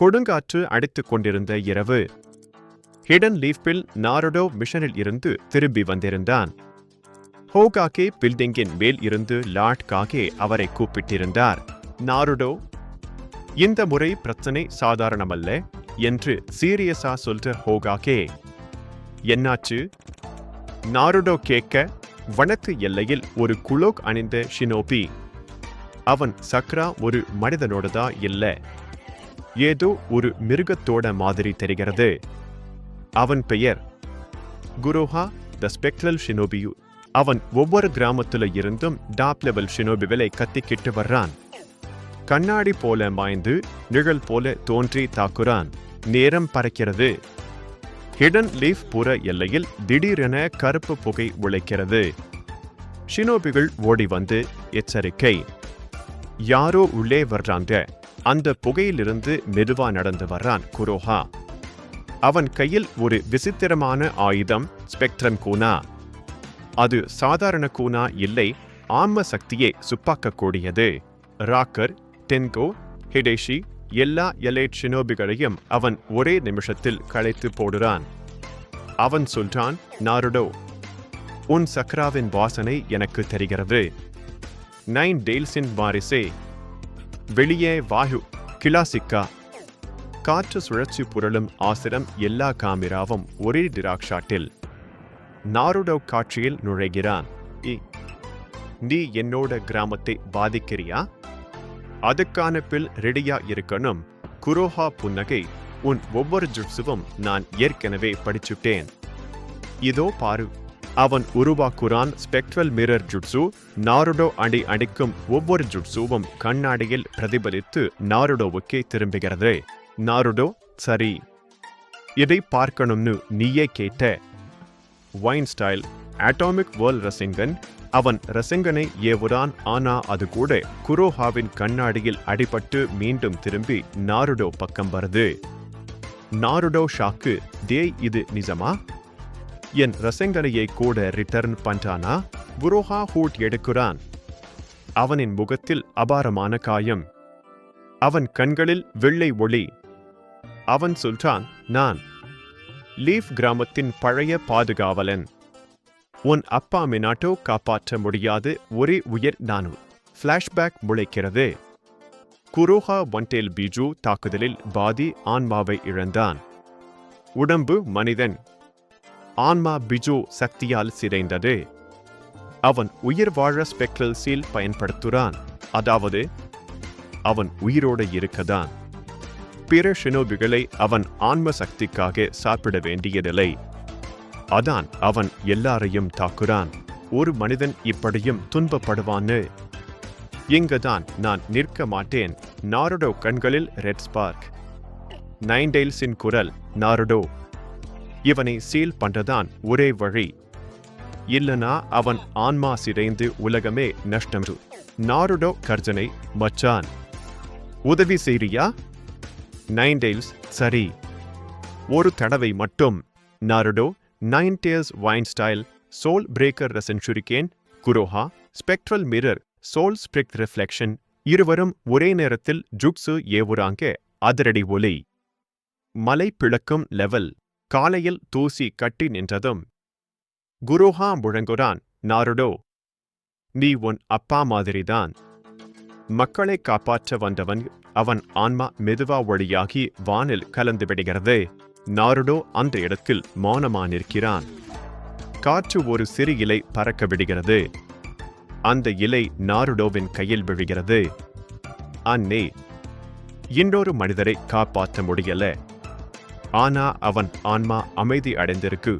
கொடுங்காற்று அடித்துக் கொண்டிருந்த இரவு. ஹிடன் லீஃபில் நாருடோ மிஷனில் இருந்து திரும்பி வந்திருந்தான். ஹோகாகே பில்டிங்கின் மேல் இருந்து லார்ட் காகே அவரை கூப்பிட்டிருந்தார். நாருடோ இந்த முறை பிரச்சனை சாதாரணமல்ல என்று சீரியஸா சொல்ற ஹோகாகே என்னாச்சு? நாருடோ கேட்க வனத்து எல்லையில் ஒரு குலோக் அணிந்த ஷினோபி அவன் சக்ரா ஒரு மனிதனோடதா இல்லை. ஏதோ ஒரு மிருகத்தோட மாதிரி தெரிகிறது. அவன் பெயர் குரோஹா த ஸ்பெக்ட்ரல் ஷினோபியு. அவன் ஒவ்வொரு கிராமத்துல இருந்தும் டாப் லெவல் ஷினோபிகளை கத்திக்கிட்டு வர்றான். கண்ணாடி போல மாய்ந்து நிழல் போல தோன்றி தாக்குறான். நேரம் பறக்கிறது. ஹிடன் லீஃப் புற எல்லையில் திடீரென கருப்பு புகை உழைக்கிறது. ஷினோபிகள் ஓடி வந்து எச்சரிக்கை. யாரோ உள்ளே வர்றாங்க. அந்த புகையிலிருந்து மெதுவா நடந்து வர்றான் குரோஹா. அவன் கையில் ஒரு விசித்திரமான ஆயுதம் ஸ்பெக்ட்ரம் கூனா. அது சாதாரண கூனா இல்லை ஆன்ம சக்தியை சுப்பாக்கக்கூடியது. ராக்கர் டென்கோ ஹிடேஷி எல்லா எலைட் ஷினோபிகளையும் அவன் ஒரே நிமிஷத்தில் களைத்து போடுறான். அவன் சொல்றான் நாருடோ உன் சக்ராவின் வாசனை எனக்கு தெரிகிறது. நைன் டேல்ஸின் வாரிசே வெளியே வாயு. கிளாசிக்கா காற்று சுழற்சி புரளும் ஆசிரம் எல்லா காமிராவும் ஒரே டிராக்ஷாட்டில் நாருடோ காட்சியில் நுழைகிறான். "இ, நீ என்னோட கிராமத்தை பாதிக்கிறியா? அதுக்கான பில் ரெடியா இருக்கணும். குரோஹா புன்னகை. உன் ஒவ்வொரு ஜுட்சுவும் நான் ஏற்கனவே படிச்சுட்டேன். இதோ பாரு. அவன் உருவாக்குறான் ஸ்பெக்ட்ரல் மிரர் ஜுட்ஸு நாருடோ அடி அடிக்கும் ஒவ்வொரு ஜுட்ஸுவும் கண்ணாடியில் பிரதிபலித்து நாருடோவுக்கே திரும்புகிறது. நாருடோ சரி. இதை பார்க்கணும்னு நீயே கேட்ட wind style atomic world Rasengan அவன் ரசிங்கனை ஏவுறான் ஆனா அது கூட குரோஹாவின் கண்ணாடியில் அடிபட்டு மீண்டும் திரும்பி நாருடோ பக்கம் வருது. நாருடோ ஷாக்கு டேய் இது நிஜமா? என் ரசங்கனையை கூட ரிட்டர்ன் பண்றானா? புரோஹா ஹூட் எடுக்கிறான். அவனின் முகத்தில் அபாரமான காயம். அவன் கண்களில் வெள்ளை ஒளி. அவன் சொல்றான் நான் லீஃப் கிராமத்தின் பழைய பாதுகாவலன். உன் அப்பா மினாட்டோ காப்பாற்ற முடியாது. ஒரே உயிர் நானு ஃப்ளாஷ்பேக் முளைக்கிறது. குரோஹா ஒன்டேல் பிஜு தாக்குதலில் பாதி ஆன்மாவை இழந்தான். உடம்பு மனிதன். ஆன்மா பிஜு சக்தியால் சிதைந்தது. அவன் உயிர் வாழ ஸ்பெக்ட்ரல் சீல் பயன்படுத்துகிறான் அதாவது அவன் உயிரோடு இருக்கதான் பிற ஷினோபிகளை அவன் ஆன்ம சக்திக்காக சாப்பிட வேண்டியதில்லை. அதான் அவன் எல்லாரையும் தாக்குறான். ஒரு மனிதன் இப்படியும் துன்பப்படுவான்னு. இங்குதான் நான் நிற்க மாட்டேன். நாரடோ கண்களில் ரெட் ஸ்பார்க். நைன்டெயில்ஸின் குரல் நாரடோ இவனை சீல் பண்றதான் ஒரே வழி. இல்லனா அவன் ஆன்மா சிதைந்து உலகமே நஷ்டம். நாருடோ கர்ஜனை மச்சான். உதவி செய்றியா? நைன்டெயில்ஸ் சரி. ஒரு தடவை மட்டும். Naruto nine tails wind style soul breaker Rasenshuriken குரோஹா spectral mirror soul ஸ்பிரிக் reflection இருவரும் ஒரே நேரத்தில் ஜுக்ஸு ஏவுறாங்க அதிரடி ஒலி. மலை பிளக்கும் லெவல் காலையில் தூசி கட்டி நின்றதும் குருஹா முழங்குறான் நாருடோ நீ உன் அப்பா மாதிரிதான். மக்களை காப்பாற்ற வந்தவன் அவன் ஆன்மா மெதுவா வழியாகி வானில் கலந்து விடுகிறது. நாருடோ அந்த இடத்தில் மௌனமா நிற்கிறான். காற்று ஒரு சிறு இலை பறக்க விடுகிறது. அந்த இலை நாருடோவின் கையில் விழுகிறது. அன்னே இன்னொரு மனிதரை காப்பாற்ற முடியல. ஆனா அவன் ஆன்மா அமைதி அடைந்திருக்கு